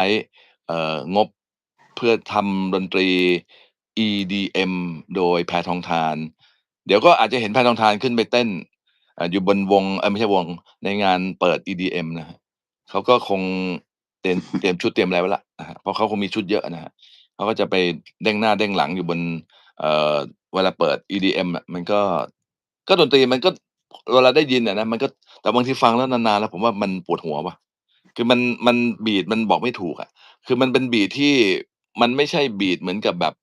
ช้งบเพื่อทำดนตรี EDM โดยแพทองธารเดี๋ยวก็อาจจะเห็นแพทองธารขึ้นไปเต้นออยู่บนวงไม่ใช่วงในงานเปิด EDM นะเขาก็คงเตรียมเตรียมชุดเตรียมอะไรไว้แล้วนะเพราะเขาคงมีชุดเยอะนะครับเขาก็จะไปเด้งหน้าเด้งหลังอยู่บนเอ่อเวลาเปิด EDM มันก็ ก็ดนตรีมันก็เวลาได้ยินอะนะมันก็แต่บางทีฟังแล้วนานๆแล้วผมว่ามันปวดหัวว่ะ คือมัน มัน บีตมันบอกไม่ถูกอะ คือมันเป็นบีตที่มันไม่ใช่บีตเหมือนกับแบบ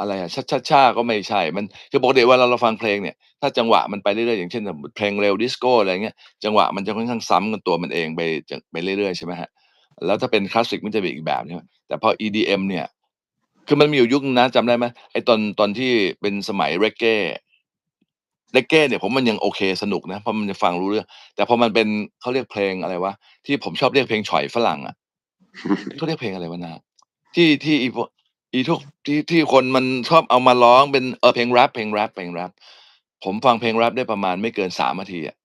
อะไรอะ ช่า ๆ ๆ ก็ไม่ใช่ มัน คือปกติเวลาเราฟังเพลงเนี่ย ถ้าจังหวะมันไปเรื่อย ๆ อย่างเช่นแบบเพลงเร็วดิสโก อะไรอย่างเงี้ย จังหวะมันจะค่อนข้างซ้ำกับตัวมันเองไปจไปเรื่อย ๆ ใช่ไหมครับ แล้วถ้าเป็นคลาสสิกมันจะเป็นอีกแบบใช่ไหม แต่พอ EDM เนี่ย คือมันมีอยู่ยุคหนึ่งนะ จำได้ไหม ไอ้ตอน ตอนที่เป็นสมัย Reggae Reggae เนี่ยผมมันยังโอเคสนุกนะเพราะมันยังฟังรู้เรื่อง แต่พอมันเป็นเขาเรียกเพลงอะไรวะที่ผมชอบเรียกเพลงฉ่อยฝรั่งอะเขาเรียกเพลงอะไรวะนะที่ที่อีพวกอีพวกที่ที่คนมันชอบเอามาร้องเป็นเออเพลงแรปเพลงแรปเพลงแรปผมฟังเพลงแรปได้ประมาณไม่เกิน3นาทีอะ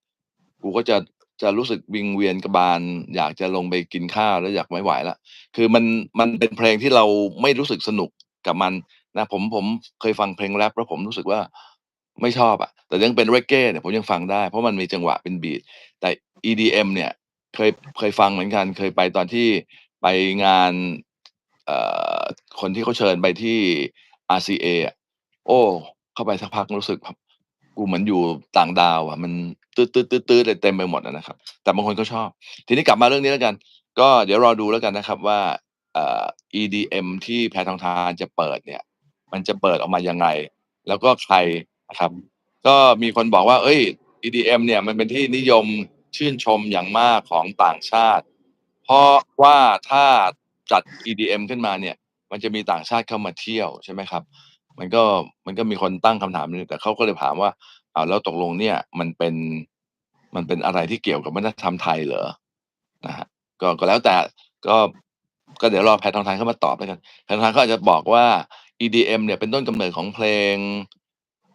กูก็จะจะรู้สึกวิงเวียนกระบาล อยากจะลงไปกินข้าวแล้วอยากไม่ไหวแล้วคือมันมันเป็นเพลงที่เราไม่รู้สึกสนุกกับมันนะผมผมเคยฟังเพลงแรปแล้วผมรู้สึกว่า ไม่ชอบอะแต่ยังเป็น Reggae เนี่ยผมยังฟังได้ เพราะมันมีจังหวะเป็นบีตแต่ EDM เนี่ยเคยเคยฟังเหมือนกันเคยไปตอนที่ไปงานเอ่อคนที่เขาเชิญไปที่ RCA โอ้เข้าไปสักพักรู้สึกกูเหมือนอยู่ต่างดาวอะมันตื๊ดๆๆๆเต็มไปหมดอะนะครับ แต่บางคนก็ชอบ ทีนี้กลับมาเรื่องนี้แล้วกัน ก็เดี๋ยวรอดูแล้วกันนะครับว่าเอ่อ EDM ที่แพทองธารจะเปิดเนี่ย มันจะเปิดออกมายังไง แล้วก็ใคร นะครับ ก็มีคนบอกว่าเฮ้ย EDM เนี่ยมันเป็นที่นิยมชื่นชมอย่างมากของต่างชาติ เพราะว่าถ้าจัด EDM ขึ้นมาเนี่ย มันจะมีต่างชาติเข้ามาเที่ยวใช่ไหมครับ มันก็มันก็มีคนตั้งคำถามนึ่งแต่เขาก็เลยถามว่าอ้าวแล้วตกลงเนี่ยมันเป็นมันเป็นอะไรที่เกี่ยวกับวัฒนธรรมไทยเหรอ?นะครับก็ก็แล้วแต่ก็ก็เดี๋ยวรอแพททองธารเข้ามาตอบแล้วกันแพทองธารเขาอาจจะบอกว่า EDM เนี่ยเป็นต้นกำเนิดของเพลง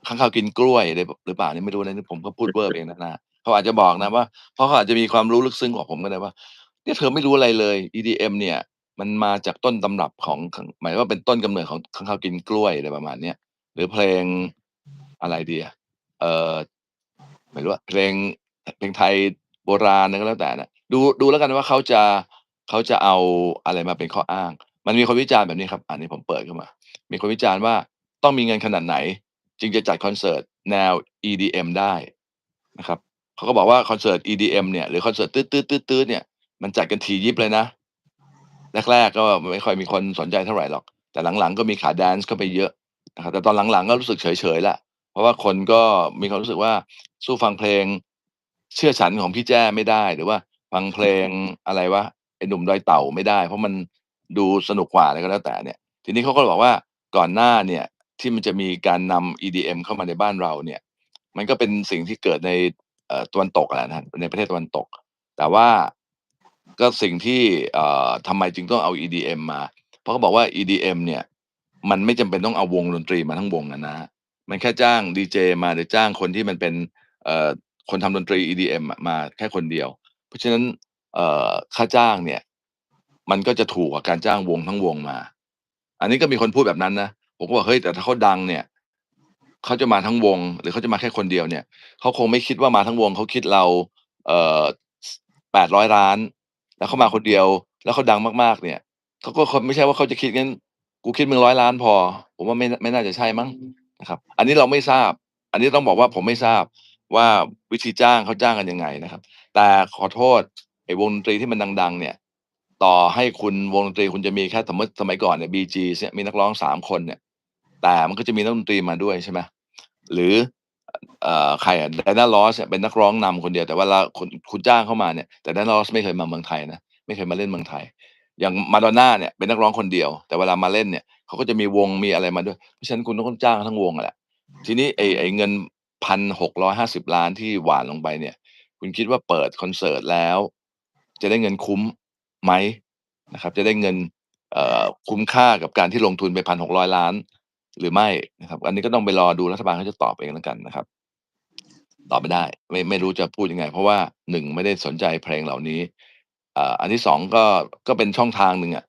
ค้างคาวกินกล้วยหรือหรือเปล่านี่ไม่รู้นะนี่ผมก็พูดเวอร์ไปเองนะนะเขาอาจจะบอกนะว่าเพราะเขาอาจจะมีความรู้ลึกซึ้งกว่าผมก็ได้ว่าเนี่ยเธอไม่รู้อะไรเลย EDM เนี่ย มันมาจากต้นตำรับของหมายว่าเป็นต้นกำเนิดของค้างคาวกินกล้วยอะไรประมาณเนี้ยหรือเพลงอะไรดีอะเอ่อไม่รู้อะเพลงเพลงไทยโบราณอะไรก็แล้วแต่นะดูดูแล้วกันว่าเขาจะเขาจะเอาอะไรมาเป็นข้ออ้าง มันมีคนวิจารณ์แบบนี้ครับอานี่ผมเปิดขึ้นมา มีคนวิจารณ์ว่าต้องมีเงินขนาดไหน จึงจะจัดคอนเสิร์ตแนว EDM ได้นะครับเขาก็บอกว่าคอนเสิร์ต EDM เนี่ยหรือคอนเสิร์ตตื๊ดๆเนี่ยมันจัดกันถี่ยิบเลยนะ แรกๆก็ไม่ค่อยมีคนสนใจเท่าไหร่หรอก แต่หลังๆก็มีขาแดนซ์เข้าไปเยอะนะครับแต่ตอนหลังๆก็รู้สึกเฉยๆล้วเพราะว่าคนก็มีความรู้สึกว่าสู้ฟังเพลง เชื่อฉันของพี่แจ้ไม่ได้หรือว่าฟังเพลงอะไรวะไอ้หนุ่มดอยเต่าไม่ได้ เพราะมันดูสนุกกว่าอะไรก็แล้วแต่เนี่ย ทีนี้เขาก็บอกว่าก่อนหน้าเนี่ย ที่มันจะมีการนำ EDM เข้ามาในบ้านเราเนี่ย มันก็เป็นสิ่งที่เกิดในตะวันตกอะนะในประเทศตะวันตก แต่ว่าก็สิ่งที่ทำไมจึงต้องเอา EDM มา เพราะเขาบอกว่า EDM เนี่ยมันไม่จำเป็นต้องเอาวงดนตรีมาทั้งวงอะนะ มันแค่จ้างดีเจมาหรือจ้างคนที่มันเป็นคนทำดนตรี EDM มาแค่คนเดียว เพราะฉะนั้นค่าจ้างเนี่ย มันก็จะถูกกว่าการจ้างวงทั้งวงมา อันนี้ก็มีคนพูดแบบนั้นนะ ผมก็บอกเฮ้ยแต่ถ้าเขาดังเนี่ยเขาจะมาทั้งวง หรือเขาจะมาแค่คนเดียวเนี่ยเขาคงไม่คิดว่ามาทั้งวงเขาคิดเรา เอ่อส800,000,000แล้วเขามาคนเดียว แล้วเขาดังมากๆ เนี่ยเขาก็ไม่ใช่ว่าเขาจะคิดงั้น กูคิดมึง100,000,000พอ ผมว่าไม่ไม่น่าจะใช่มั้งนะครับ อันนี้เราไม่ทราบ อันนี้ต้องบอกว่าผมไม่ทราบว่าวิธีจ้างเขาจ้างกันยังไงนะครับ แต่ขอโทษไอ้วงดนตรีที่มันดัง ๆ เนี่ย ต่อให้คุณวงดนตรีคุณจะมีแค่สมมติสมัยก่อนเนี่ย Bee Gees เนี่ยมีนักร้อง3คนเนี่ย แต่มันก็จะมีนักดนตรีมาด้วยใช่ไหมหรือใครอะ Diana Ross เนี่ยเป็นนักร้องนำคนเดียวแต่วลาคุณคุณจ้างเขามาเนี่ยแต่ Diana Ross ไม่เคยมาเมืองไทยนะไม่เคยมาเล่นเมืองไทย อย่าง Madonna เนี่ยเป็นนักร้องคนเดียว แต่เวลามาเล่นเนี่ยเขาก็จะมีวงมีอะไรมาด้วยเพราะฉะนั้นคุณต้องจ้างทั้งวงแหละทีนี้ไอ้ไอ้เงิน1,650,000,000ที่หวานลงไปเนี่ย คุณคิดว่าเปิดคอนเสิร์ตแล้ว จะได้เงินคุ้มไหมนะครับ จะได้เงินคุ้มค่ากับการที่ลงทุนไป1,600,000,000หรือ หรือไม่นะครับ อันนี้ก็ต้องไปรอดูรัฐบาลเขาจะตอบเองแล้วกันนะครับ ตอบไม่ได้ ไม่ไม่รู้จะพูดยังไง เพราะว่าหนึ่งไม่ได้สนใจเพลงเหล่านี้อ่าอันที่สองก็ก็เป็นช่องทางหนึ่งอะ